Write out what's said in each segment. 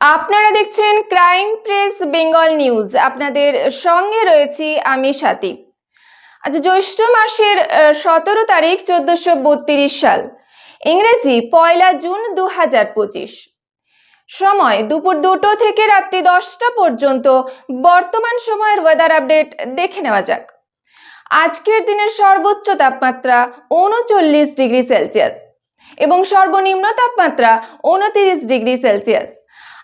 আপনারা দেখছেন crime press Bengal news আপনাদের সঙ্গে রয়েছি আমি সাথী। আজ জ্যৈষ্ঠ মাসের সতেরো তারিখ চোদ্দশো সাল। ইংরেজি, পয়লা জুন দু হাজার পঁচিশ। সময় দুপুর দুটো থেকে রাত্রি দশটা পর্যন্ত। বর্তমান সময়ের ওয়েদার আপডেট দেখে নেওয়া যাক। আজকের দিনের সর্বোচ্চ তাপমাত্রা উনচল্লিশ ডিগ্রি সেলসিয়াস এবং সর্বনিম্ন তাপমাত্রা উনতিরিশ ডিগ্রি সেলসিয়াস।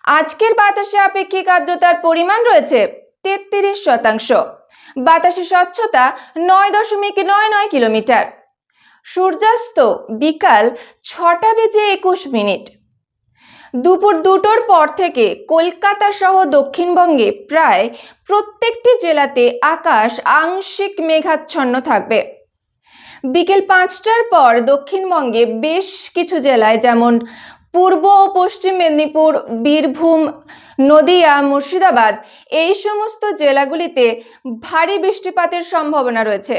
আজকের বাতাসে আপেক্ষিক আর্দ্রতার পরিমাণ রয়েছে তেত্রিশ শতাংশ। বাতাসে স্বচ্ছতা নয় দশমিক নয় নয় কিলোমিটার। সূর্যাস্ত বিকাল ছটা বেজে একুশ মিনিট। দুপুর দুটোর পর থেকে কলকাতা সহ দক্ষিণবঙ্গে প্রায় প্রত্যেকটি জেলাতে আকাশ আংশিক মেঘাচ্ছন্ন থাকবে। বিকেল পাঁচটার পর দক্ষিণবঙ্গে বেশ কিছু জেলায় যেমন পূর্ব ও পশ্চিম মেদিনীপুর, বীরভূম, নদিয়া, মুর্শিদাবাদ এই সমস্ত জেলাগুলিতে ভারী বৃষ্টিপাতের সম্ভাবনা রয়েছে।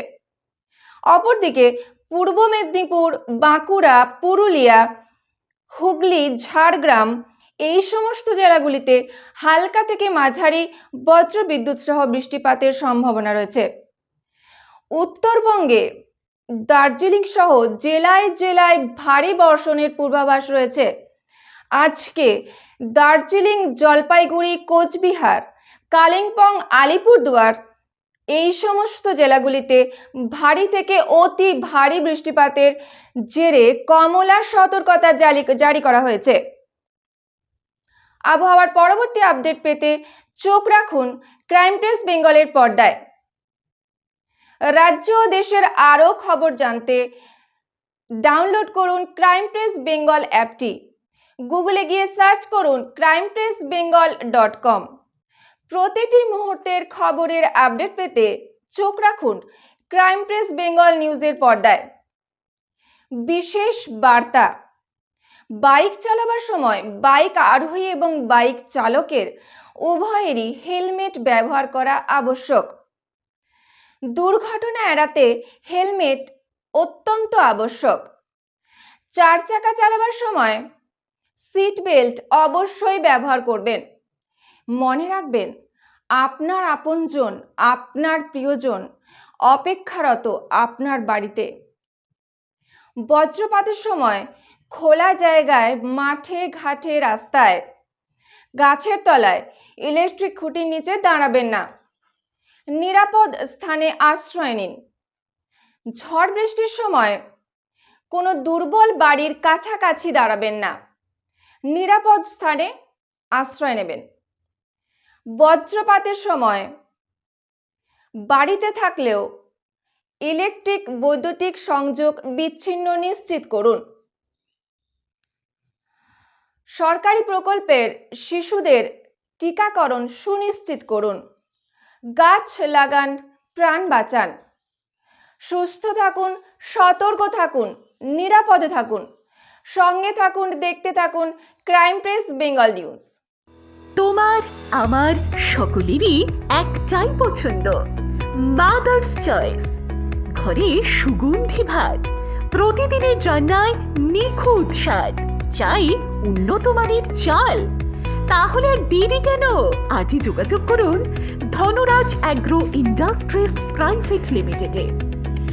অপরদিকে পূর্ব মেদিনীপুর, বাঁকুড়া, পুরুলিয়া, হুগলি, ঝাড়গ্রাম এই সমস্ত জেলাগুলিতে হালকা থেকে মাঝারি বজ্র বিদ্যুৎ সহ বৃষ্টিপাতের সম্ভাবনা রয়েছে। উত্তরবঙ্গে দার্জিলিং সহ জেলায় জেলায় ভারী বর্ষণের পূর্বাভাস রয়েছে। আজকে দার্জিলিং জলপাইগুড়ি, কোচবিহার, কালিম্পং, আলিপুরদুয়ার এই সমস্ত জেলাগুলিতে ভারী থেকে অতি ভারী বৃষ্টিপাতের জেরে কমলা সতর্কতা জারি করা হয়েছে। আবহাওয়ার পরবর্তী আপডেট পেতে চোখ রাখুন ক্রাইম প্রেস বেঙ্গলের পর্দায়। রাজ্য ও দেশের আরও খবর জানতে ডাউনলোড করুন ক্রাইম প্রেস বেঙ্গল অ্যাপটি। গুগলে গিয়ে সার্চ করুন crime press Bengal dot com প্রতিটি মুহূর্তের খবরের আপডেট পেতে চোখ রাখুন ক্রাইম প্রেস বেঙ্গল নিউজের পর্দায়। বিশেষ বার্তা, বাইক চালাবার সময় বাইক আরোহী এবং বাইক চালকের উভয়েরই হেলমেট ব্যবহার করা আবশ্যক। দুর্ঘটনা এড়াতে হেলমেট অত্যন্ত আবশ্যক। চার চাকা চালাবার সময় সিট বেল্ট অবশ্যই ব্যবহার করবেন। মনে রাখবেন, আপনার আপনজন, আপনার প্রিয়জন অপেক্ষারত আপনার বাড়িতে। বজ্রপাতের সময় খোলা জায়গায় মাঠে ঘাটে রাস্তায়, গাছের তলায় ইলেকট্রিক খুঁটির নিচে দাঁড়াবেন না। নিরাপদ স্থানে আশ্রয় নিন। ঝড় বৃষ্টির সময় কোনো দুর্বল বাড়ির কাছাকাছি দাঁড়াবেন না। নিরাপদ স্থানে আশ্রয় নেবেন। বজ্রপাতের সময় বাড়িতে থাকলেও ইলেকট্রিক বৈদ্যুতিক সংযোগ বিচ্ছিন্ন নিশ্চিত করুন। সরকারি প্রকল্পের শিশুদের টিকাকরণ সুনিশ্চিত করুন। গাছ লাগান, প্রাণ বাঁচান। সুস্থ থাকুন, সতর্ক থাকুন, নিরাপদে থাকুন। সঙ্গে থাকুন, দেখতে থাকুন ক্রাইম প্রেস বেঙ্গল নিউজ তোমার, আমার সকলেরই একটাই পছন্দ মাদার্স চয়েস ঘরে সুগন্ধি ভাত, প্রতিদিনের রান্নায় নিখুঁত স্বাদ, চাই উন্নত মানের চাল। তাহলে আর দেরি কেন? আজই যোগাযোগ করুন ধনরাজ অ্যাগ্রো ইন্ডাস্ট্রিজ প্রাইভেট লিমিটেডে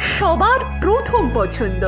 সবার প্রথম পছন্দ।